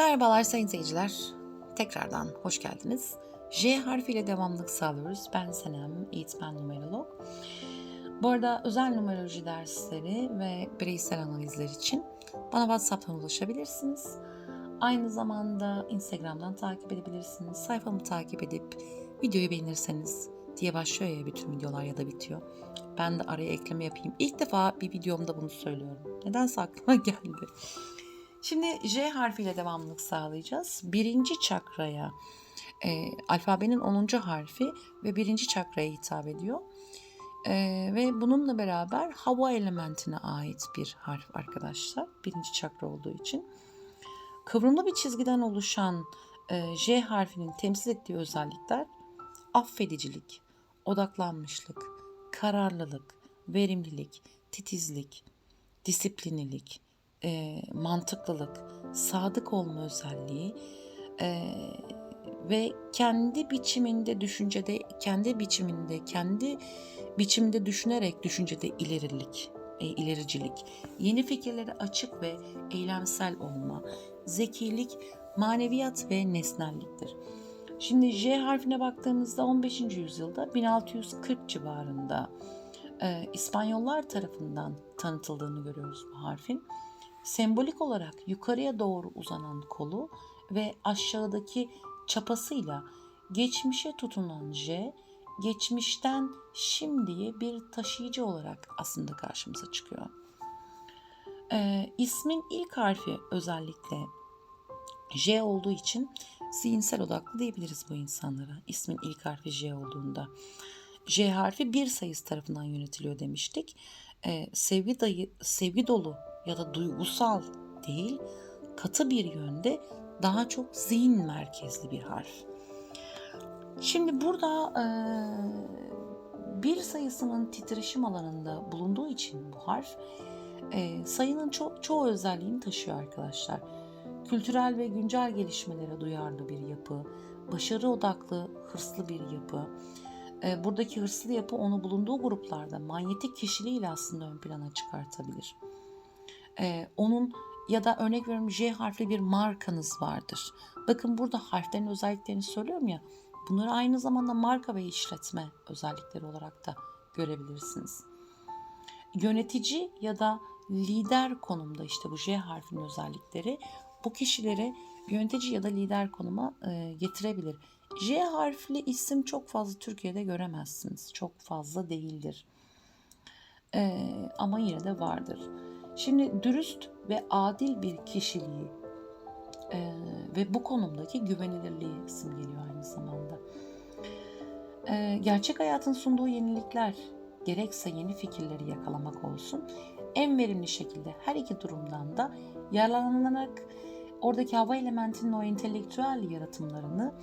Merhabalar sayın seyirciler. Tekrardan hoş geldiniz. J harfiyle devamlık sağlıyoruz. Ben Senem, eğitmen numerolog. Bu arada özel numeroloji dersleri ve bireysel analizler için bana WhatsApp'tan ulaşabilirsiniz. Aynı zamanda Instagram'dan takip edebilirsiniz. Sayfamı takip edip videoyu beğenirseniz diye başlıyor ya bütün videolar ya da bitiyor. Ben de araya ekleme yapayım. İlk defa bir videomda bunu söylüyorum. Nedense aklıma geldi. Şimdi J harfiyle devamlılık sağlayacağız. Birinci çakraya, e, alfabenin 10. harfi ve birinci çakraya hitap ediyor. E, ve bununla beraber hava elementine ait bir harf arkadaşlar. Birinci çakra olduğu için. Kıvrımlı bir çizgiden oluşan e, J harfinin temsil ettiği özellikler affedicilik, odaklanmışlık, kararlılık, verimlilik, titizlik, disiplinlilik, e, mantıklılık, sadık olma özelliği e, ve kendi biçiminde düşüncede, kendi biçiminde, kendi biçiminde düşünerek düşüncede ilerilik, e, ilericilik, yeni fikirlere açık ve eylemsel olma, zekilik, maneviyat ve nesnelliktir. Şimdi J harfine baktığımızda 15. yüzyılda 1640 civarında e, İspanyollar tarafından tanıtıldığını görüyoruz bu harfin. Sembolik olarak yukarıya doğru uzanan kolu ve aşağıdaki çapasıyla geçmişe tutunan J, geçmişten şimdiye bir taşıyıcı olarak aslında karşımıza çıkıyor. Ee, ismin ilk harfi özellikle J olduğu için zihinsel odaklı diyebiliriz bu insanlara. İsmin ilk harfi J olduğunda. J harfi bir sayısı tarafından yönetiliyor demiştik. Ee, sevgi, dayı, sevgi dolu ya da duygusal değil, katı bir yönde daha çok zihin merkezli bir harf. Şimdi burada e, bir sayısının titreşim alanında bulunduğu için bu harf e, sayının ço- çoğu özelliğini taşıyor arkadaşlar. Kültürel ve güncel gelişmelere duyarlı bir yapı, başarı odaklı, hırslı bir yapı. E, buradaki hırslı yapı onu bulunduğu gruplarda manyetik kişiliğiyle aslında ön plana çıkartabilir e, onun ya da örnek veriyorum J harfli bir markanız vardır. Bakın burada harflerin özelliklerini söylüyorum ya. Bunları aynı zamanda marka ve işletme özellikleri olarak da görebilirsiniz. Yönetici ya da lider konumda işte bu J harfinin özellikleri bu kişileri yönetici ya da lider konuma e, getirebilir. J harfli isim çok fazla Türkiye'de göremezsiniz. Çok fazla değildir. E, ama yine de vardır. Şimdi dürüst ve adil bir kişiliği e, ve bu konumdaki güvenilirliği simgeliyor aynı zamanda. E, gerçek hayatın sunduğu yenilikler gerekse yeni fikirleri yakalamak olsun en verimli şekilde her iki durumdan da yararlanarak oradaki hava elementinin o entelektüel yaratımlarını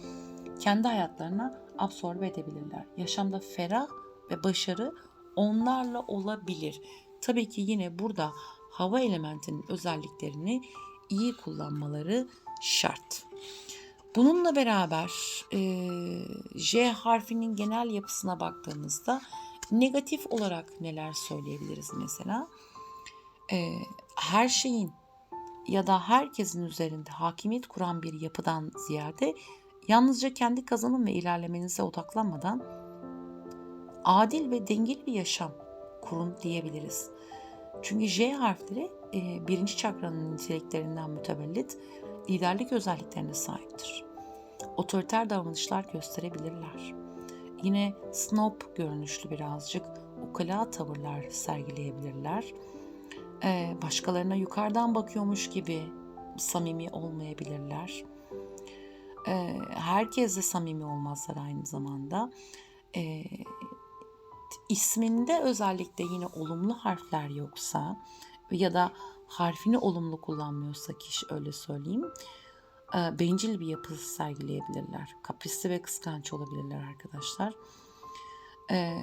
kendi hayatlarına absorbe edebilirler. Yaşamda ferah ve başarı onlarla olabilir. Tabii ki yine burada hava elementinin özelliklerini iyi kullanmaları şart. Bununla beraber e, J harfinin genel yapısına baktığımızda negatif olarak neler söyleyebiliriz mesela? E, her şeyin ya da herkesin üzerinde hakimiyet kuran bir yapıdan ziyade yalnızca kendi kazanım ve ilerlemenize odaklanmadan adil ve dengeli bir yaşam kurun diyebiliriz. Çünkü J harfleri e, birinci çakranın niteliklerinden mütevellit liderlik özelliklerine sahiptir. Otoriter davranışlar gösterebilirler. Yine snob görünüşlü birazcık ukala tavırlar sergileyebilirler. E, başkalarına yukarıdan bakıyormuş gibi samimi olmayabilirler. E, herkesle samimi olmazlar aynı zamanda. E, isminde özellikle yine olumlu harfler yoksa ya da harfini olumlu kullanmıyorsa kişi öyle söyleyeyim e, bencil bir yapı sergileyebilirler. Kaprisli ve kıskanç olabilirler arkadaşlar. E,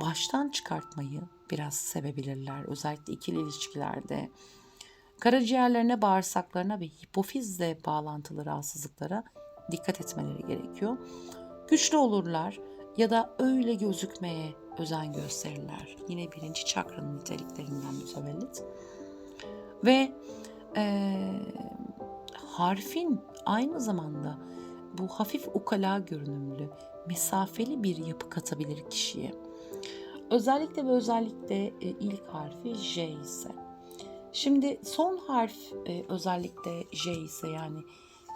baştan çıkartmayı biraz sevebilirler. Özellikle ikili ilişkilerde. Karaciğerlerine, bağırsaklarına ve hipofizle bağlantılı rahatsızlıklara dikkat etmeleri gerekiyor. Güçlü olurlar ya da öyle gözükmeye özen gösterirler. Yine birinci çakranın niteliklerinden mütevellit. Ve e, harfin aynı zamanda bu hafif ukala görünümlü, mesafeli bir yapı katabilir kişiye. Özellikle ve özellikle e, ilk harfi J ise. Şimdi son harf e, özellikle J ise yani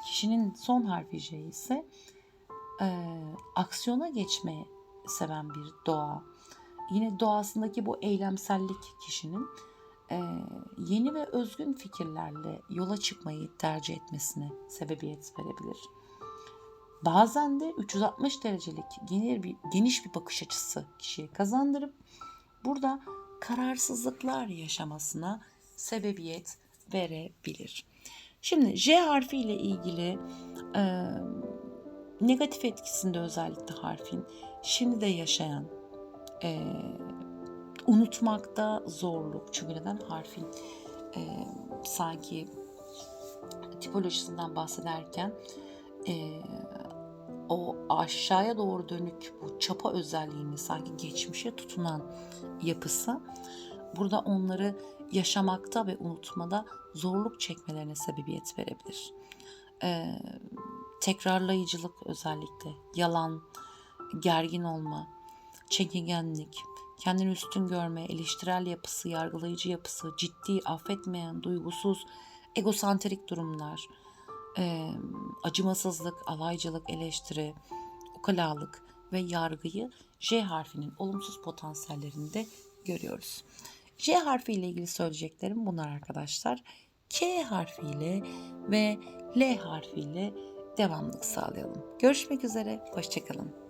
kişinin son harfi J ise e, aksiyona geçmeye seven bir doğa. Yine doğasındaki bu eylemsellik kişinin e, yeni ve özgün fikirlerle yola çıkmayı tercih etmesine sebebiyet verebilir. Bazen de 360 derecelik geniş bir, geniş bir bakış açısı kişiye kazandırıp burada kararsızlıklar yaşamasına sebebiyet verebilir. Şimdi J harfi ile ilgili negatif etkisinde özellikle harfin şimdi de yaşayan e, unutmakta zorluk. Çünkü neden harfin e, sanki tipolojisinden bahsederken e, o aşağıya doğru dönük bu çapa özelliğini sanki geçmişe tutunan yapısı burada onları yaşamakta ve unutmada zorluk çekmelerine sebebiyet verebilir. Ee, tekrarlayıcılık özellikle, yalan, gergin olma, çekingenlik, kendini üstün görme, eleştirel yapısı, yargılayıcı yapısı, ciddi, affetmeyen, duygusuz, egosantrik durumlar, e, acımasızlık, alaycılık, eleştiri, ukalalık ve yargıyı J harfinin olumsuz potansiyellerinde görüyoruz. J harfi ile ilgili söyleyeceklerim bunlar arkadaşlar. K harfiyle ve L harfiyle devamlılık sağlayalım. Görüşmek üzere, hoşçakalın.